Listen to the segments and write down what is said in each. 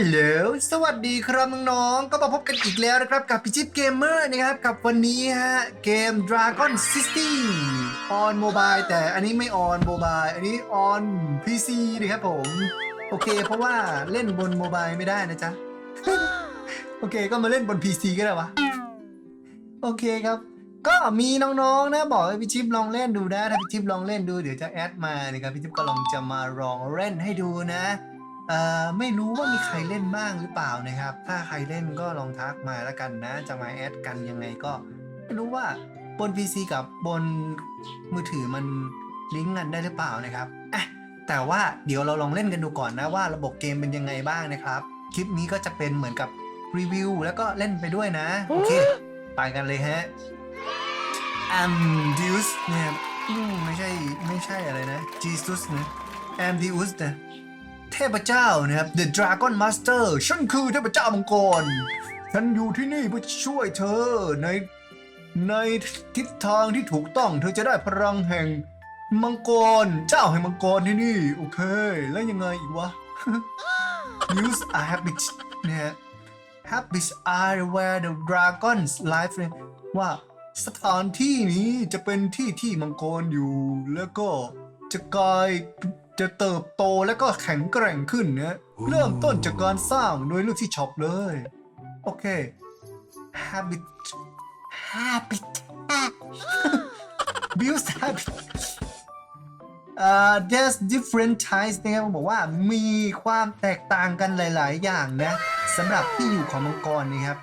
ฮัลโหล สวัสดีครับน้องๆ ก็มาพบกันอีกแล้วนะครับ กับพิชิตเกมเมอร์นะครับ กับวันนี้ฮะ เกม Dragon City on mobile แต่อันนี้ไม่ on mobile อันนี้ on PC นะครับผม โอเค เพราะว่าเล่นบนโมบายไม่ได้นะจ๊ะ โอเค ก็มาเล่นบน PC ก็ได้วะ โอเคครับ ก็มีน้องๆ นะ บอกให้พี่ชิปลองเล่นดูนะ ถ้าพี่ชิปลองเล่นดู เดี๋ยวจะแอดมานะครับพี่ชิปก็ลองจะมาลองเล่นให้ดูนะ ไม่รู้ว่ามีใครเล่นบ้างหรือเปล่านะครับ ถ้าใครเล่นก็ลองทักมาแล้วกันนะ จะมาแอดกันยังไงก็ไม่รู้ว่าบน PC กับบนมือถือมันลิงก์กันได้หรือเปล่านะครับอะแต่ว่าเดี๋ยวเราลองเล่นกันดูก่อนนะว่าระบบเกมเป็นยังไงบ้างนะครับ คลิปนี้ก็จะเป็นเหมือนกับรีวิวแล้วก็เล่นไปด้วยนะ โอเค ไปกันเลยฮะ a m d e u s เนี่ยอืมไม่ใช่ไม่ใช่อะไรนะ Jesus นะ a m d e u s นะ เทพเจ้านะครับ The Dragon Master ฉันคือเทพเจ้ามังกร ฉันอยู่ที่นี่เพื่อช่วยเธอในในทิศทางที่ถูกต้อง เธอจะได้พลังแห่งมังกร เจ้าแห่งมังกรที่นี่ โอเค แล้วยังไงอีกวะ Use a habit เนี่ย Habits are where the dragons live เนี่ยว่าสถานที่นี้จะเป็นที่ที่มังกรอยู่ แล้วก็จะกลาย จะเติบโตแล้วก็แข็งแกร่งขึ้นนะเริ่มต้นจากการสร้างโดยเลือกที่ช็อปเลย โอเค habit habit build habit อ่า there's different types นะครับผมบอกว่ามีความแตกต่างกันหลาย ๆ อย่างนะสำหรับที่อยู่ของมังกรนะครับ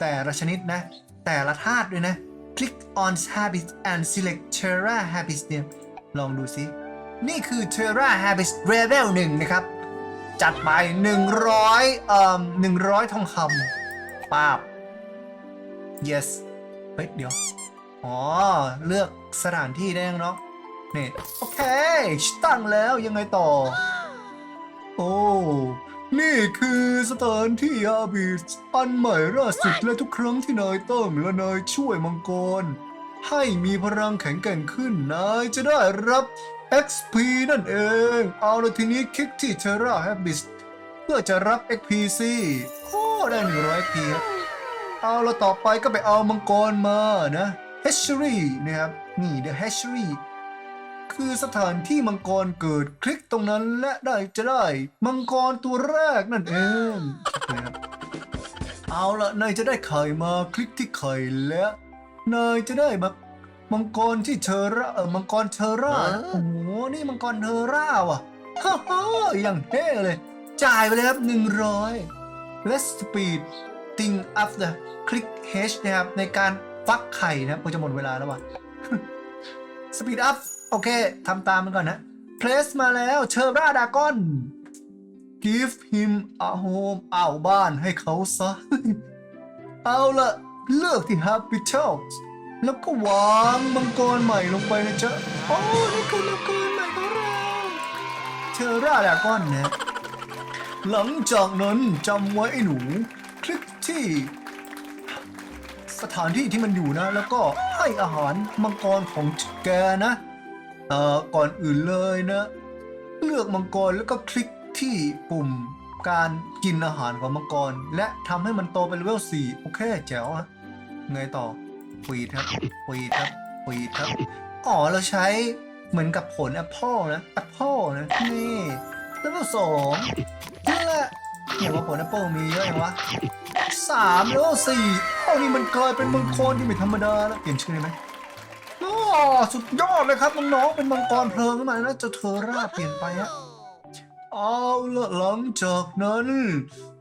แต่ละชนิดนะ แต่ละธาตุด้วยนะ click on habits and select terra habits เนี่ยลองดูซิ นี่คือ terra habits level 1 นะครับ จัดไป 100 เอ่อ100 ทองคำป้าบ yes เฮ้ย เดี๋ยว อ๋อ เลือกสถานที่ได้ยังเนาะนี่โอเค ตั้งแล้วยังไงต่อ โอ้ นี่คือสถานที่อาบิสอันใหม่ล่าสุดและทุกครั้งที่นายต้มและนายช่วยมังกร ให้มีพลังแข็งแกร่งขึ้นนายจะได้รับ XP นั่นเอง เอาละทีนี้คลิกที่ Terra Habits เพื่อจะรับ XP สิโอ้ได้100 XP ครับเอาละต่อไปก็ไปเอามังกรมานะ Hatchery นะครับ นี่ The Hatchery คือสถานที่มังกรเกิดคลิกตรงนั้นและได้จะได้ มังกรตัวแรกนั่นเองนะครับเอาละนายจะได้ไข่มาคลิกที่ไข่และนายจะได้มา มังกรที่เทอร่าเออมังกรเทอร่าโอ้โหนี่มังกรเทอร่าว่ะฮ่าฮ่าอย่างเท่เลย จ่ายไปเลยครับ 100 Let's speed thing up the click H นะครับ ในการฟักไข่นะครับโอ้จะหมดเวลาแล้วว่ะ Speed up โอเคทำตามมันก่อนนะ Place มาแล้วเชอร์ราดากอน Give him a home เอาบ้านให้เขาซะ เอาละเลือกที่ Habitat แล้วก็วางมังกรใหม่ลงไปนะจ๊ะโอ้นี่คือมังกรใหม่ของเราเชอร์ราดาก้อนนะหลังจากนั้นจำไว้ไอ้หนู คลิกที่ สถานที่ที่มันอยู่นะ แล้วก็ให้อาหารมังกรของแกนะเอ่อก่อนอื่นเลยนะ เลือกมังกรแล้วก็คลิกที่ปุ่มการกินอาหารของมังกร และทำให้มันโตเป็นเลเวล4โอเคแจ๋วฮะไงต่อ ปีดครับปีดครับปีดครับอ๋อเราใช้เหมือนกับผลแอปเปิลนะแอปเปิลนะนี่เลเวลสองนี่แหละเห็นว่าผลแอปเปิลมีเยอะอย่างวะสามแล้วสี่เอานี่มันกลายเป็นมังกรที่ไม่ธรรมดาแล้วเปลี่ยนชื่อได้ไหมโอ้สุดยอดเลยครับน้องๆเป็นมังกรเพลิงขึ้นมานะเจะเธอร่าเปลี่ยนไปฮะเอาละหลังจากนั้น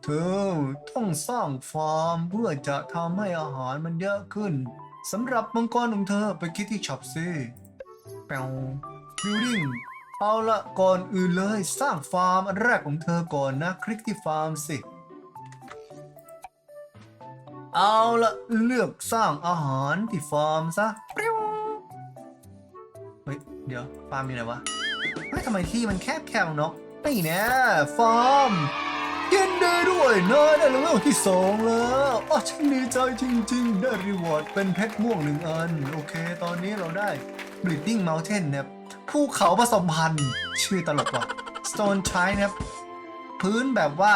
เธอต้องสร้างฟาร์มเพื่อจะทำให้อาหารมันเยอะขึ้น สำหรับมังกรของเธอไปคิดที่ช็อปซิแปวบิลดิ้งเอาละก่อนอื่นเลยสร้างฟาร์มอันแรกของเธอก่อนนะ คลิกที่ฟาร์มสิ เอาละเลือกสร้างอาหารที่ฟาร์มซะเฮ้ย เดี๋ยว ฟาร์มอยู่ไหนวะ เฮ้ยทำไมที่มันแคบแคบเนาะนี่แนะฟาร์ม ยินดีด้วยนายได้เลเวลที่สองแล้วอ๋อฉันดีใจจริง ๆ ได้รีวอร์ดเป็นเพชรม่วงหนึ่งอัน โอเค ตอนนี้เราได้ Bleeding Mountain เนี่ยภูเขาผสมพันธุ์ชื่อตลกว่ะ Stone ใช้นะครับ พื้นแบบว่า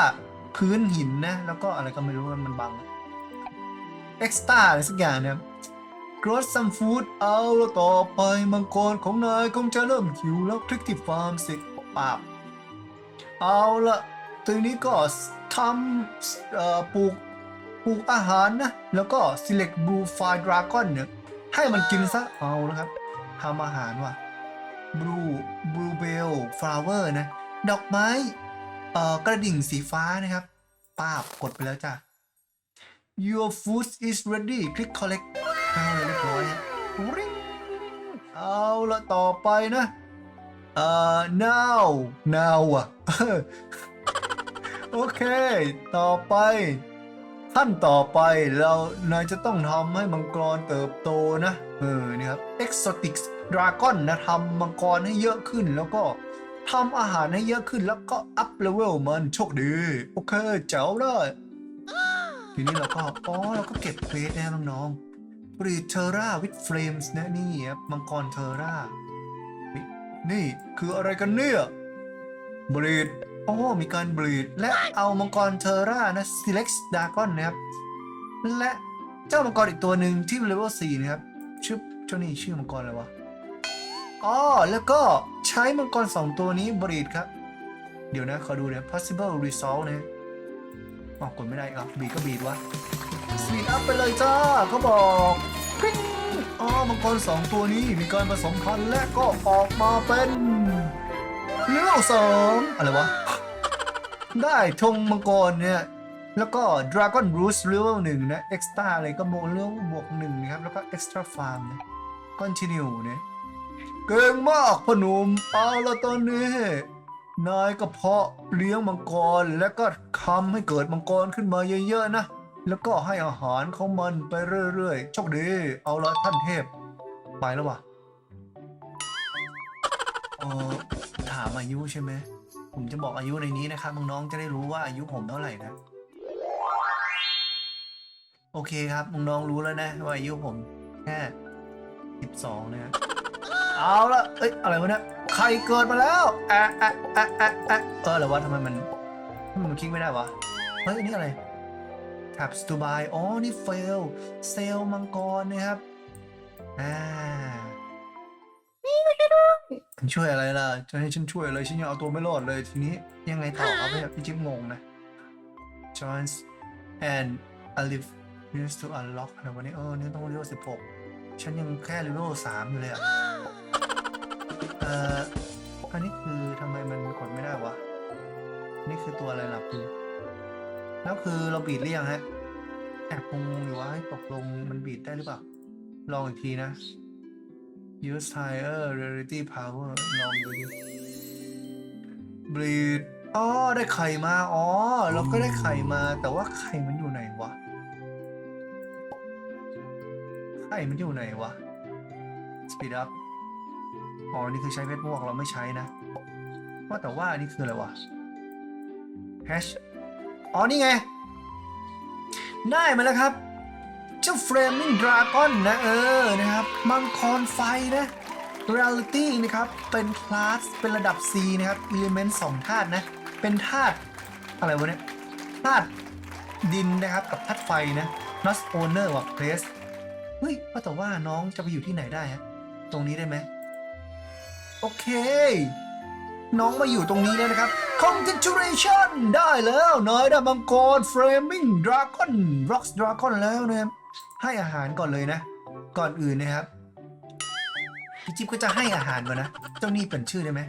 พื้นหินนะ แล้วก็อะไรก็ไม่รู้มันบังเอ็กซ์ตาอะไรสักอย่างเนี่ย grow some food เอาแล้วต่อไปมังกรของนายคงจะเริ่มหิวแล้วคลิกที่ฟาร์มสิปาบเอาละ ทีนี้ก็ทำปลูกปลูกอาหารนะ แล้วก็ select blue fire dragon เนี่ยให้มันกินซะเอาแล้วครับทำอาหารว่ะ blue bluebell flower นะ ดอกไม้เอ่อกระดิ่งสีฟ้านะครับ ป้าบกดไปแล้วจ้ะ your food is ready click collect เอาเลยเรียบร้อยริงเอาละต่อไปนะเอ่อ now now อะ โอเค ต่อไป ขั้นต่อไปเรานายจะต้องทำให้มังกรเติบโตนะ เออนี่ครับ exotic dragon นะทำมังกรให้เยอะขึ้นแล้วก็ทำอาหารให้เยอะขึ้นแล้วก็ up level มันโชคดี โอเค เจ๋วเลย ทีนี้เราก็ อ๋อ เราก็เก็บเควสนะน้องๆ breed terra with flames นะนี่ครับมังกรเทอร่านี่คืออะไรกันเนี่ยบรีด อ้มีการบรีดและเอามังกรเทอร่านะ select dragon นะครับ และเจ้ามังกรอีกตัวหนึ่งที่เลเวล4นะครับชื่อเจ้านี่ชื่อมังกรอะไรวะอ๋อแล้วก็ใช้มังกร2ตัวนี้บรีดครับ เดี๋ยวนะขอดูเนี่ย possible result นะอ๋อกดไม่ได้ครับบีก็บีดวะสปีดอัพไปเลยจ้าเขาบอกกริ๊งอ๋อมังกรสองตัวนี้มีการผสมพันธุ์และก็ออกมาเป็นเลเวลสองอะไรวะ ได้ธงมังกรเนี่ย แล้วก็ Dragon Roost Level หนึ่งนะ Extra อะไรก็บวกเรื่องบวกหนึ่งนะครับ แล้วก็ Extra Farm นะ Continue เนี่ยเก่งมากพอหนุ่มเอาละตอนนี้ นายก็เพาะเลี้ยงมังกร แล้วก็ทำให้เกิดมังกรขึ้นมาเยอะๆนะ แล้วก็ให้อาหารของมันไปเรื่อยๆโชคดี เอาละท่านเทพ ไปแล้ววะเออถามอายุใช่ไหม ผมจะบอกอายุในนี้นะครับน้องๆจะได้รู้ว่าอายุผมเท่าไหร่นะ โอเคครับน้องๆรู้แล้วนะ ว่าอายุผมแค่สิบสองนะเอาละเอ้ยอะไรวะเนี่ยใครเกิดมาแล้วแอะแอะแอะแอะแอะเอออะไรวะทำไมมันทำไมมันคลิกไม่ได้วะเฮ้ยนี่อะไร Taps to buy อ๋อนี่เฟลเซลมังกรนะครับอ่า ฉันช่วยอะไรล่ะ จะให้ฉันช่วยอะไรฉันยังเอาตัวไม่รอดเลยทีนี้ยังไงต่อครับเนี่ยพี่จิ๊บงงนะ Joins and Alif needs to unlock อะไรวะเนี่ยเออนี่ต้องเลเวลสิบหกฉันยังแค่เลเวลสามอยู่เลยอะเอ่ออันนี้คือทำไมมันกดไม่ได้วะ นี่คือตัวอะไรล่ะคือแล้วคือเราบีดหรือยังฮะแอบงงๆอยู่ว่าให้ตกลงมันบีดได้หรือเปล่า ลองอีกทีนะ use higher reality power ลองดูดิบีดอ๋อ ได้ไข่มา อ๋อ เราก็ได้ไข่มา แต่ว่าไข่มันอยู่ไหนวะ ไข่มันอยู่ไหนวะ speed up อ๋อ นี่คือใช้เพชรม่วงเราไม่ใช้นะ ว่าแต่ว่าอันนี่คืออะไรวะ hash อ๋อ นี่ไง ได้มาแล้วครับ เจ้า Flaming Dragon นะเออนะครับ มังกรไฟนะ Reality นะครับ เป็นคลาส เป็นระดับ C นะครับ Element 2ธาตุนะ เป็นธาตุอะไรวะเนี่ยธาตุดินนะครับกับธาตุไฟนะ Not Owner ว่ะ Place เฮ้ยว่าแต่ว่าน้องจะไปอยู่ที่ไหนได้ฮะตรงนี้ได้ไหมโอเค น้องมาอยู่ตรงนี้แล้วนะครับ Congratulation ได้แล้วนายด้มังกร Flaming Dragon Rocks Dragon แล้วนะครับ ให้อาหารก่อนเลยนะ ก่อนอื่นนะครับพี่จิ๊บก็จะให้อาหารก่อนนะ เจ้านี่เปลี่ยนชื่อได้ไหม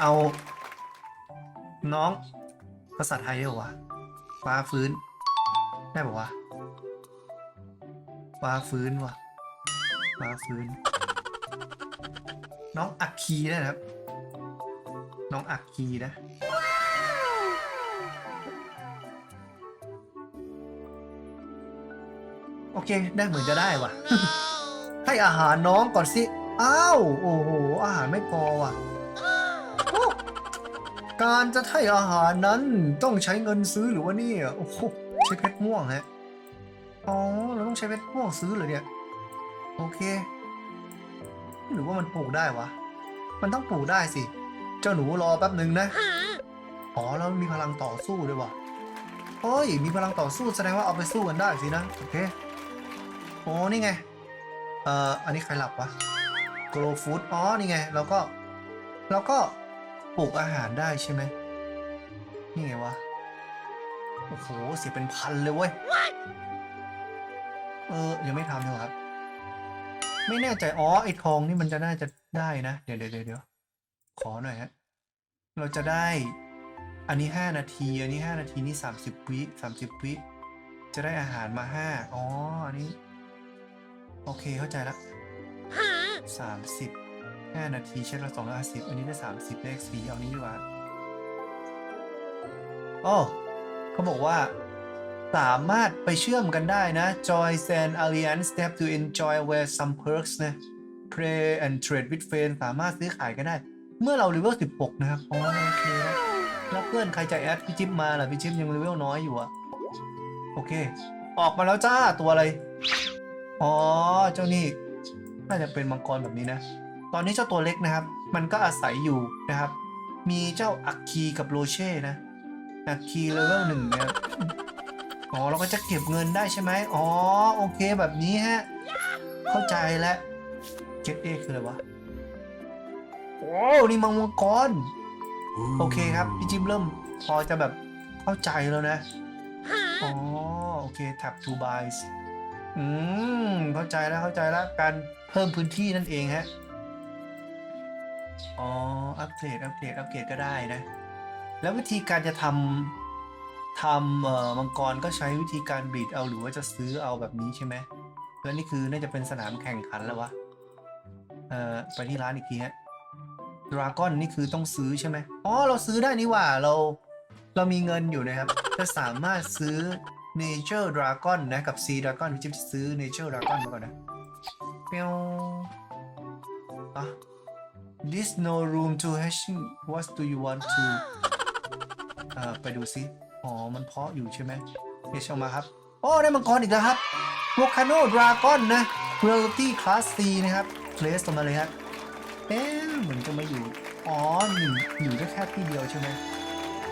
เอา น้องภาษาไทยได้ปะวะฟ้าฟื้น ได้ปะวะฟ้าฟื้นวะฟ้าฟื้น น้องอักคีนะครับ น้องอักคีนะ โอเค ได้เหมือนจะได้ว่ะ ให้อาหารน้องก่อนสิ อ้าว โอ้โห อาหารไม่พอว่ะโอ้การจะให้อาหารนั้นต้องใช้เงินซื้อหรือว่าเนี่ยโอ้โหใช้เพชรม่วงฮะ อ๋อ เราต้องใช้เพชรม่วงซื้อเหรอเนี่ย โอเค หรือว่ามันปลูกได้วะ มันต้องปลูกได้สิ เจ้าหนูรอแป๊บหนึ่งนะ อ๋อ แล้วมีพลังต่อสู้ด้วยวะเฮ้ย มีพลังต่อสู้แสดงว่าเอาไปสู้กันได้สินะ โอเค โอ้นี่ไง เอ่อ อันนี้ใครหลับวะ grow food อ๋อนี่ไงเราก็เราก็ปลูกอาหารได้ใช่ไหม นี่ไงวะ โอ้โห เสียเป็นพันเลยเว้ย เออ ยังไม่ทำเลยครับ ไม่แน่ใจ อ๋อ ไอ้ทองนี่มันจะน่าจะได้นะ เดี๋ยวเดี๋ยวเดี๋ยวเดี๋ยวขอหน่อยฮะ เราจะได้ อันนี้ห้านาที อันนี้ห้านาทีนี่สามสิบวิสามสิบวิจะได้อาหารมาห้าอ๋อ อันนี้ โอเคเข้าใจแล้วสามสิบห้านาทีเช็ดละสองร้อยสิบอันนี้ได้สามสิบเลขสีเอานี้ดีกว่าโอ้เขาบอกว่าสามารถไปเชื่อมกันได้นะ Join and Alliance Step to enjoy where some perks นะ Play and trade with friends สามารถซื้อขายกันได้ เมื่อเราเลเวล16 นะครับโอเคแล้วเพื่อนใครจะแอดพี่จิ๊บมาล่ะพี่จิ๊บยังเลเวลน้อยอยู่อะโอเค ออกมาแล้วจ้าตัวอะไร อ๋อเจ้านี่น่าจะเป็นมังกรแบบนี้นะ ตอนนี้เจ้าตัวเล็กนะครับ มันก็อาศัยอยู่นะครับ มีเจ้าอัคคีกับโรเช่นะอัคคีเลเวลหนึ่งนะครับอ๋อเราก็จะเก็บเงินได้ใช่ไหมอ๋อโอเคแบบนี้ฮะเข้าใจแล้วเก็ตเอคืออะไรวะโอ้นี่มังมังกรโอเคครับพี่จิมเริ่มพอจะแบบเข้าใจแล้วนะอ๋อโอเค tap to buys อืม เข้าใจแล้วเข้าใจแล้วการเพิ่มพื้นที่นั่นเองฮะ อ๋อ อัปเกรดอัปเกรดอัปเกรดก็ได้นะ แล้ววิธีการจะทำทำเอ่อมังกรก็ใช้วิธีการบีดเอาหรือว่าจะซื้อเอาแบบนี้ใช่ไหมแล้วนี่คือน่าจะเป็นสนามแข่งขันแล้ววะ เอ่อ ไปที่ร้านอีกทีฮะดราก้อนนี่คือต้องซื้อใช่ไหมอ๋อ เราซื้อได้นี่หว่า เรา เรามีเงินอยู่นะครับ จะสามารถซื้อ Nature Dragon นะ กับ Sea Dragon พี่จิ๊บจะซื้อ Nature Dragon มาก่อนนะเปียวอะ This no room to hatching what do you want to เอ่อไปดูซิ อ๋อ มันเพาะอยู่ใช่ไหมเฮชออกมาครับ โอ้ ได้มังกรอีกแล้วครับ Volcano Dragon นะ Reality Class C นะครับ Place ลงมาเลยครับเอ๊ะเหมือนจะมาอยู่ อ๋อหนึ่งอยู่ได้แค่ที่เดียวใช่ไหม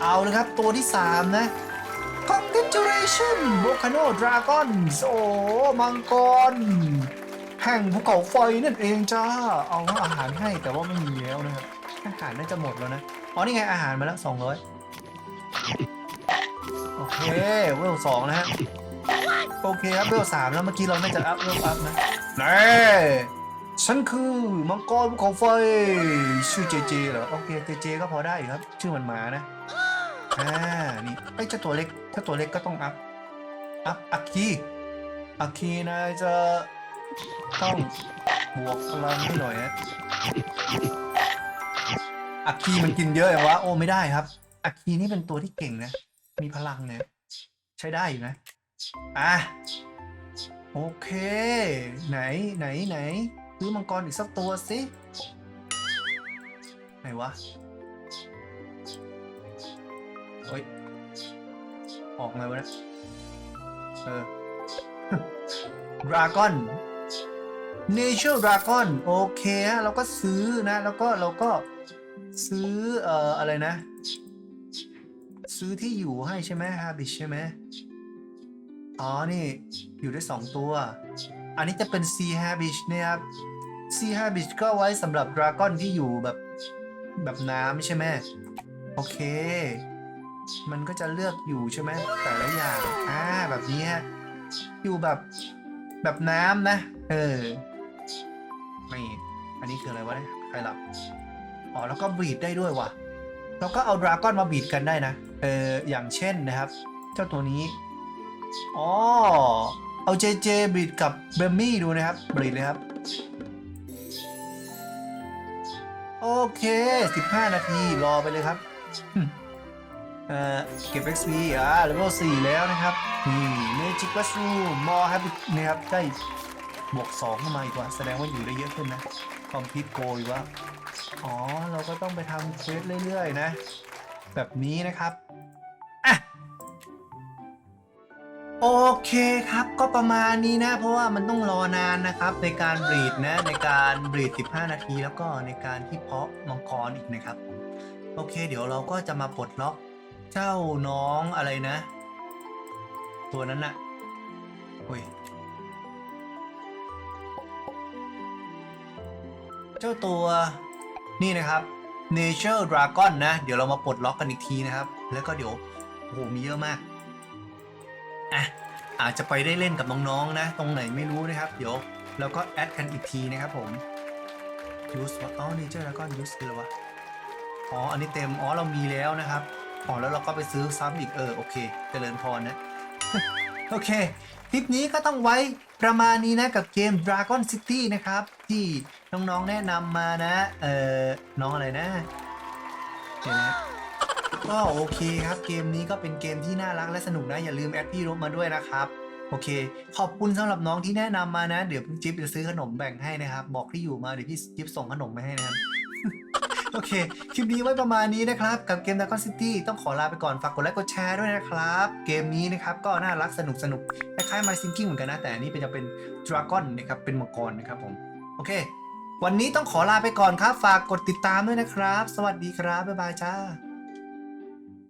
เอาเลยครับ ตัวที่ 3 นะ Congratulation Volcano Dragon โอ้มังกร แห่งภูเขาไฟนั่นเองจ้า เอาอาหารให้แต่ว่าไม่มีแล้วนะครับ อาหารน่าจะหมดแล้วนะ อ๋อ นี่ไงอาหารมาแล้ว200โอเคเวลสองนะฮะ โอเคครับเวลสามแล้วเมื่อกี้เราน่าจะอัพเวลอัพนะแน่ฉันคือมังกรภูเขาไฟชื่อเจเจเหรอ โอเคเจเจก็พอได้ครับ ชื่อมันมานะอ่านี่ไอ้เจ้าตัวเล็ก เจ้าตัวเล็กก็ต้องอัพ อัพอัคคีอัคคีนายจะต้องบวกพลังให้หน่อยนะอัคคีมันกินเยอะอย่างวะโอ้ไม่ได้ครับ อัคคีนี่เป็นตัวที่เก่งนะ มีพลังเนี่ยใช้ได้อยู่นะ อะ โอเค ไหนไหนไหนซื้อมังกรอีกสักตัวสิไหนวะเฮ้ย ออกไงวะเนี่ยเออดราก้อน Nature Dragon โอเคฮะเราก็ซื้อนะ แล้วก็เราก็ซื้อเอ่ออะไรนะ ซื้อที่อยู่ให้ใช่ไหมฮาบิชใช่ไหมอ๋อนี่อยู่ได้สองตัว อันนี้จะเป็น Sea Habish นะครับ Sea Habish ก็ไว้สำหรับดราก้อนที่อยู่แบบแบบน้ำใช่ไหมโอเค มันก็จะเลือกอยู่ใช่ไหมแต่ละอย่างอ่าแบบนี้ฮะอยู่แบบแบบน้ำนะ เออไม่อันนี้คืออะไรวะเนี่ยใครหลับอ๋อแล้วก็บีดได้ด้วยว่ะเราก็เอาดราก้อนมาบีดกันได้นะเอออย่างเช่นนะครับ เจ้าตัวนี้อ๋อเอาเจเจบีดกับเบมมี่ดูนะครับบีดเลยครับโอเค 15 นาที รอไปเลยครับ เอ่อเก็บ XP อ่าเลเวล4แล้วนะครับนี่ Magic Mushroom More Habit นะครับได้บวก2เข้ามาอีกว่า แสดงว่าอยู่ได้เยอะขึ้นนะ Complete Goal อีกว่า อ๋อ เราก็ต้องไปทำเควสเรื่อยๆ นะ แบบนี้นะครับอะโอเคครับก็ประมาณนี้นะ เพราะว่ามันต้องรอนานนะครับ ในการบรีดนะ ในการบรีด 15 นาที แล้วก็ในการที่เพาะมังกรอีกนะครับ โอเค เดี๋ยวเราก็จะมาปลดล็อก เจ้าน้องอะไรนะ ตัวนั้นน่ะโอ้ยเจ้าตัวนี่นะครับ Nature Dragon นะ เดี๋ยวเรามาปลดล็อกกันอีกทีนะครับ แล้วก็เดี๋ยวโอ้โหมีเยอะมากอะอาจจะไปได้เล่นกับน้องๆนะ ตรงไหนไม่รู้นะครับ เดี๋ยวเราก็แอดกันอีกทีนะครับผม use วะอ๋อ Nature Dragon use คืออะไรวะอ๋อ อันนี้เต็ม อ๋อ เรามีแล้วนะครับ อ๋อแล้วเราก็ไปซื้อซ้ำอีกเออโอเคเจริญพรนะ โอเค คลิปนี้ก็ต้องไว้ประมาณนี้นะกับเกม Dragon City นะครับ ที่น้องๆแนะนำมานะ เออน้องอะไรนะเดี๋ยวนะก็โอเคครับเกมนี้ก็เป็นเกมที่น่ารักและสนุกนะ อย่าลืมแอดพี่รบมาด้วยนะครับ โอเค ขอบคุณสำหรับน้องที่แนะนำมานะ เดี๋ยวจิ๊บจะซื้อขนมแบ่งให้นะครับ บอกที่อยู่มาเดี๋ยวพี่จิ๊บส่งขนมมาให้นะครับ โอเค คลิปนี้ไว้ประมาณนี้นะครับ กับเกม Dragon City ต้องขอลาไปก่อน ฝากกดไลค์กดแชร์ด้วยนะครับ เกมนี้นะครับ ก็น่ารักสนุกสนุกคล้ายๆ My Sinking เหมือนกันนะ แต่อันนี้เป็นจะเป็น Dragon นะครับ เป็นมังกรนะครับผม โอเค วันนี้ต้องขอลาไปก่อนครับ ฝากกดติดตามด้วยนะครับ สวัสดีครับ บ๊ายบายจ้า